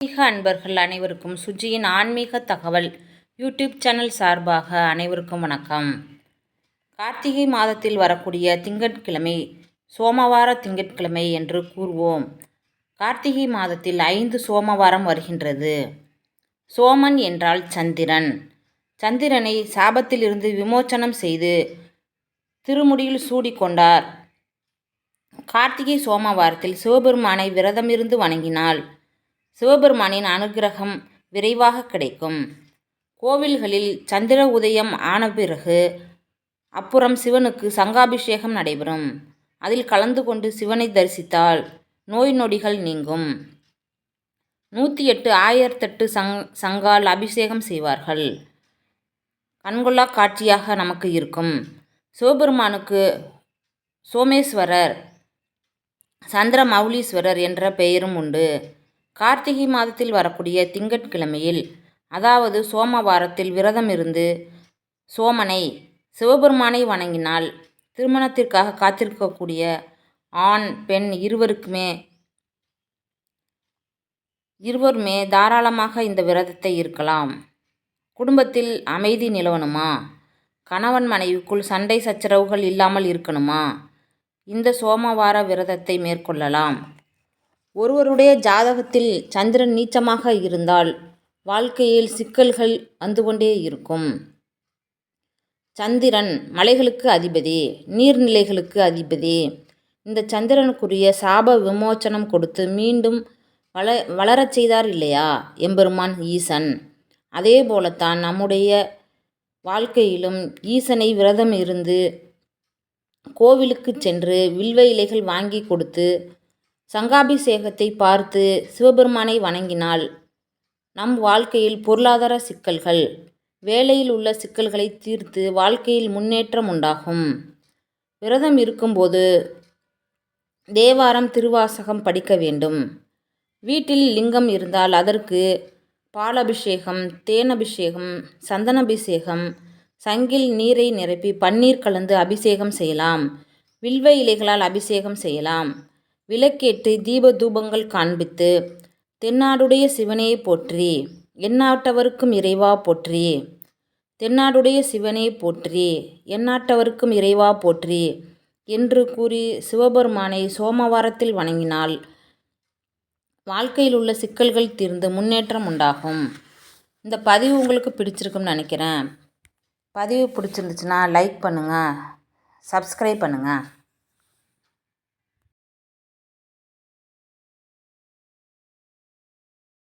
ஆன்மீக அன்பர்கள் அனைவருக்கும் சுஜியின் ஆன்மீக தகவல் யூடியூப் சேனல் சார்பாக அனைவருக்கும் வணக்கம். கார்த்திகை மாதத்தில் வரக்கூடிய திங்கட்கிழமை சோமவார திங்கட்கிழமை என்று கூறுவோம். கார்த்திகை மாதத்தில் ஐந்து சோமவாரம் வருகின்றது. சோமன் என்றால் சந்திரன். சந்திரனை சாபத்திலிருந்து விமோச்சனம் செய்து திருமுடியில் சூடிக்கொண்டார். கார்த்திகை சோமவாரத்தில் சிவபெருமானை விரதமிருந்து வணங்கினாள். சிவபெருமானின் அனுகிரகம் விரைவாக கிடைக்கும். கோவில்களில் சந்திர உதயம் ஆன பிறகு அப்புறம் சிவனுக்கு சங்காபிஷேகம் நடைபெறும். அதில் கலந்து கொண்டு சிவனை தரிசித்தால் நோய் நொடிகள் நீங்கும். நூற்றி எட்டு ஆயிரத்தெட்டு சங் சங்கால் அபிஷேகம் செய்வார்கள். கண்கொள்ளா காட்சியாக நமக்கு இருக்கும். சிவபெருமானுக்கு சோமேஸ்வரர் சந்திர மௌலீஸ்வரர் என்ற பெயரும் உண்டு. கார்த்திகை மாதத்தில் வரக்கூடிய திங்கட்கிழமையில் அதாவது சோமவாரத்தில் விரதம் இருந்து சோமனை சிவபெருமானை வணங்கினால் திருமணத்திற்காக காத்திருக்கக்கூடிய ஆண் பெண் இருவருக்குமே இருவருமே தாராளமாக இந்த விரதத்தை இருக்கலாம். குடும்பத்தில் அமைதி நிலவணுமா? கணவன் மனைவிக்குள் சண்டை சச்சரவுகள் இல்லாமல் இருக்கணுமா? இந்த சோமவார விரதத்தை மேற்கொள்ளலாம். ஒருவருடைய ஜாதகத்தில் சந்திரன் நீச்சமாக இருந்தால் வாழ்க்கையில் சிக்கல்கள் வந்து கொண்டே இருக்கும். சந்திரன் மலைகளுக்கு அதிபதி நீர்நிலைகளுக்கு அதிபதி. இந்த சந்திரனுக்குரிய சாப விமோச்சனம் கொடுத்து மீண்டும் வள வளரச் செய்தார் இல்லையா? எம்பெருமான் ஈசன். அதே போலத்தான் நம்முடைய வாழ்க்கையிலும் ஈசனை விரதம் இருந்து கோவிலுக்கு சென்று வில்வ இலைகள் வாங்கி கொடுத்து சங்காபிஷேகத்தை பார்த்து சிவபெருமானை வணங்கினால் நம் வாழ்க்கையில் பொருளாதார சிக்கல்கள் வேலையில் உள்ள சிக்கல்களை தீர்த்து வாழ்க்கையில் முன்னேற்றம் உண்டாகும். விரதம் இருக்கும்போது தேவாரம் திருவாசகம் படிக்க வேண்டும். வீட்டில் லிங்கம் இருந்தால் அதற்கு பாலபிஷேகம் தேனபிஷேகம் சந்தனபிஷேகம் சங்கில் நீரை நிரப்பி பன்னீர் கலந்து அபிஷேகம் செய்யலாம். வில்வ இலைகளால் அபிஷேகம் செய்யலாம். விளக்கேற்றி தீப தூபங்கள் காண்பித்து தென்னாடுடைய சிவனையை போற்றி எந்நாட்டவருக்கும் இறைவா போற்றி தென்னாடுடைய சிவனே போற்றி எந்நாட்டவருக்கும் இறைவா போற்றி என்று கூறி சிவபெருமானை சோமவாரத்தில் வணங்கினால் வாழ்க்கையில் உள்ள சிக்கல்கள் தீர்ந்து முன்னேற்றம் உண்டாகும். இந்த பதிவு உங்களுக்கு பிடிச்சிருக்குன்னு நினைக்கிறேன். பதிவு பிடிச்சிருந்துச்சுன்னா லைக் பண்ணுங்கள் சப்ஸ்கிரைப் பண்ணுங்கள்